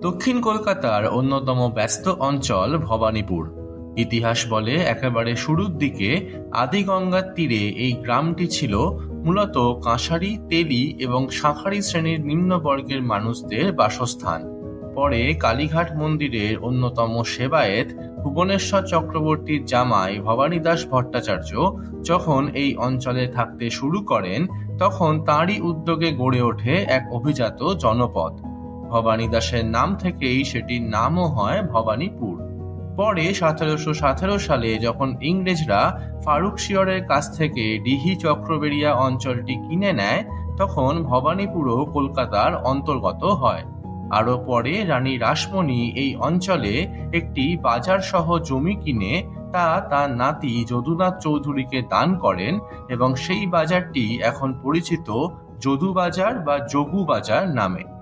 দক্ষিণ কলকাতার অন্যতম ব্যস্ত অঞ্চল ভবানীপুর। ইতিহাস বলে একেবারে শুরুর দিকে আদিগঙ্গার তীরে এই গ্রামটি ছিল মূলত কাঁসারি, তেলি এবং শাঁখারি শ্রেণির নিম্নবর্গের মানুষদের বাসস্থান। পরে কালীঘাট মন্দিরের অন্যতম সেবায়েত ভুবনেশ্বর চক্রবর্তীর জামাই ভবানীদাস ভট্টাচার্য যখন এই অঞ্চলে থাকতে শুরু করেন, তখন তাঁরই উদ্যোগে গড়ে ওঠে এক অভিজাত জনপদ। ভবানী দাসের নাম থেকেই সেটির নামও হয় ভবানীপুর। পরে সতেরোশো সতেরো সালে যখন ইংরেজরা ফারুক শিয়রের কাছ থেকে ডিহি চক্রবেড়িয়া অঞ্চলটি কিনে নেয়, তখন ভবানীপুরও কলকাতার অন্তর্গত হয়। আরও পরে রানী রাসমণি এই অঞ্চলে একটি বাজার সহ জমি কিনে, তা তার নাতি যদুনাথ চৌধুরীকে দান করেন এবং সেই বাজারটি এখন পরিচিত যদু বাজার বা যোগু বাজার নামে।